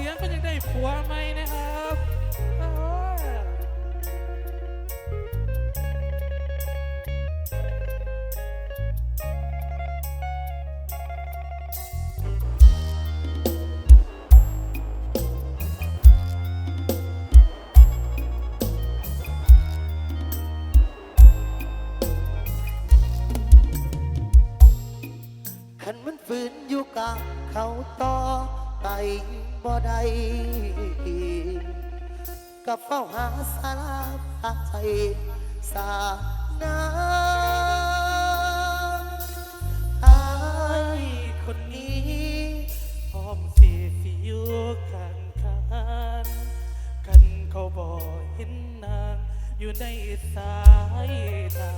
สียงก็ยังได้ผัวไหมนะ ได้กับเฝ้าหาสาราพาใจสานาอายคนนี้พร้อมเสียสิอยู่ข้างกันกันเขาบอกเห็นนางอยู่ในสายตา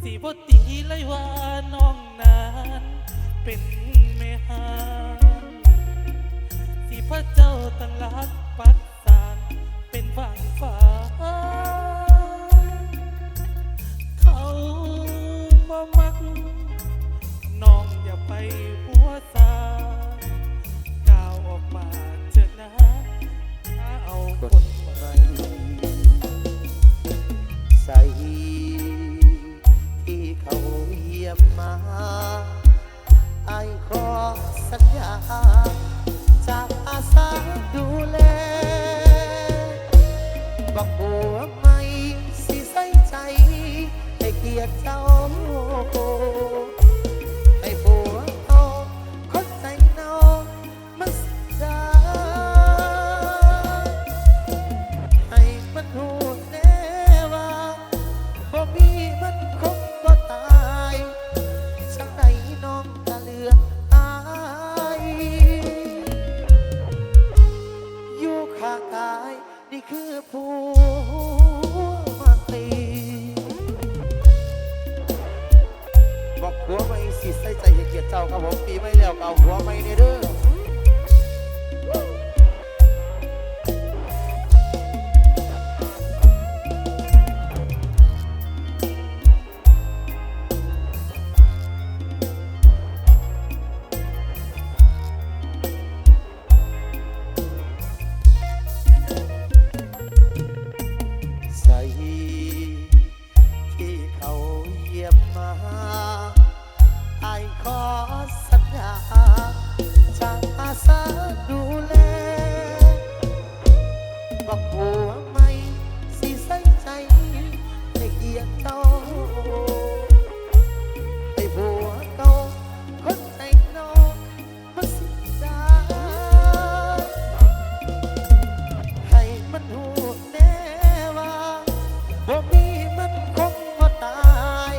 สีบตีเลยว่าน้องนั้นเป็นแม่หาง พระเจ้าตั้งลักปักสานเป็นฝั่งฟ้า เขามามักน้องอย่าไป หัวไม่สิใส่ใจให้เกียรติเจ้าครับผมปีไม่แล้วเก่าหัวไม่ในเด้อ กียรติเจ้าให้บัวเก่าคนใจน้องมาสิดาให้มันหูแน่ว่าบ่มีมันคงบ่ตาย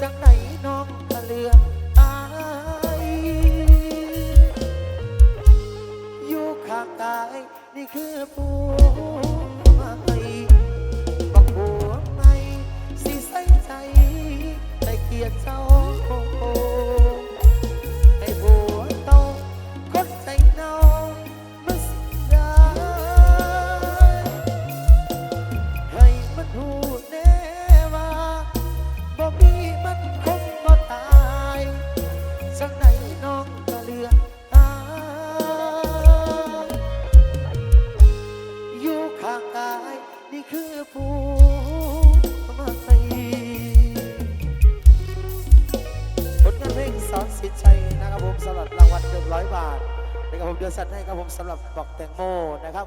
จังไหนน้องก็เลือกอายอยู่ข้างกายนี่คือผู้ คือผู้มาใส่ผลงานเพลงสอนสิทธิ์ชัยนะครับผมสำหรับรางวัลหนึ่งร้อยบาทนะครับผมเดือนสัตว์ให้ครับผมสำหรับบอกแตงโมนะครับ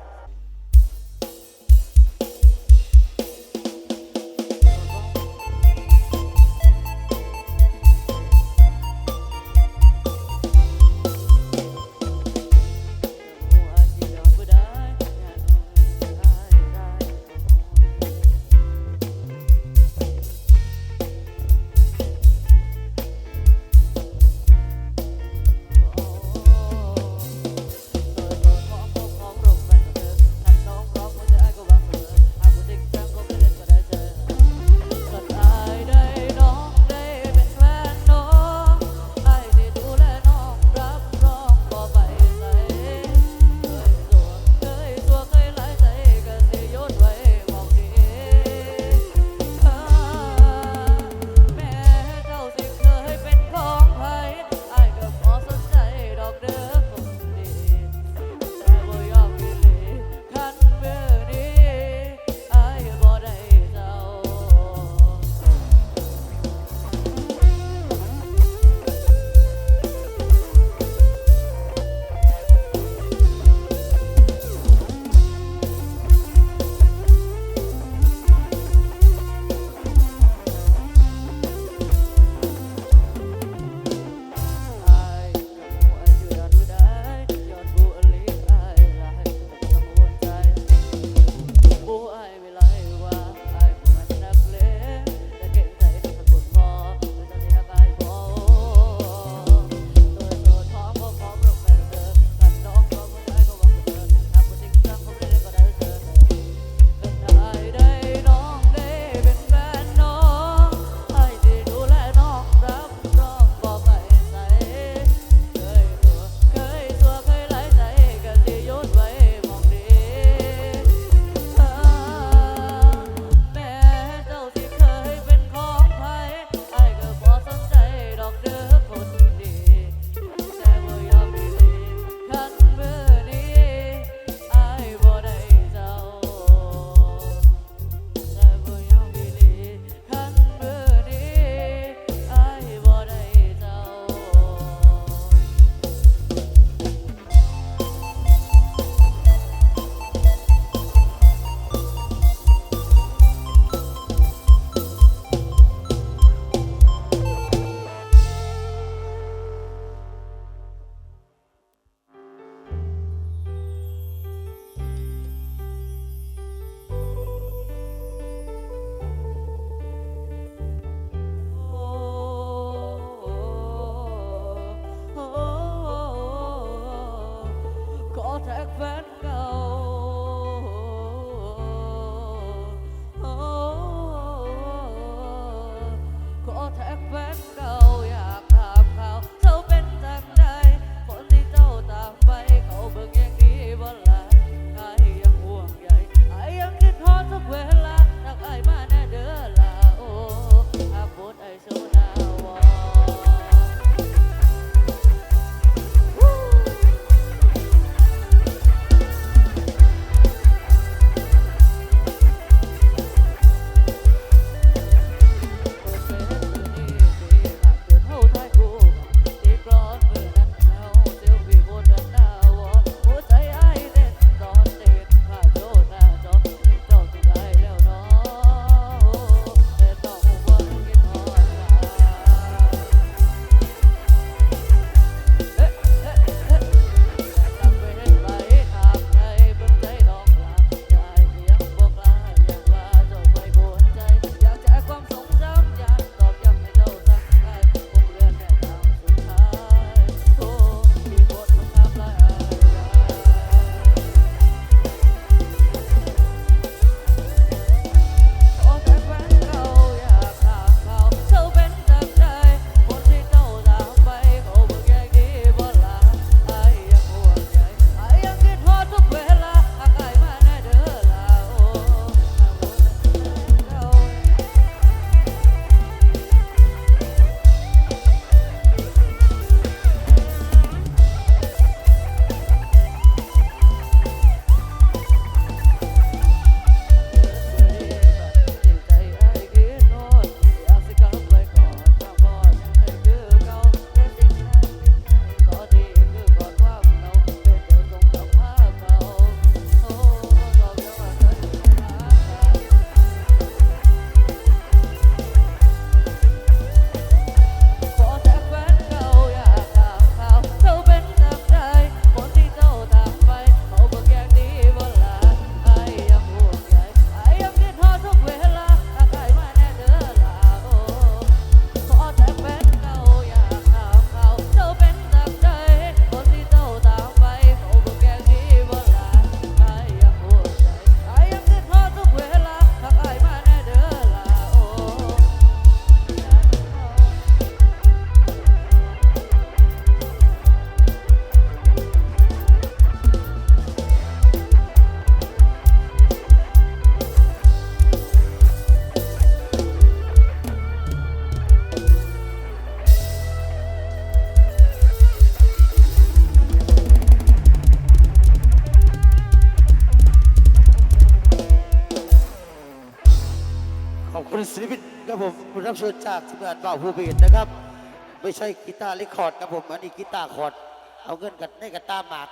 ศิลปินครับผมคุณรับเชิญจากทีมงานบ่าวผู้เบสนะครับ ไม่ใช่กีตาร์เรคคอร์ดครับผมอันนี้กีตาร์คอร์ดเอาเงินกันได้กับตาหมาก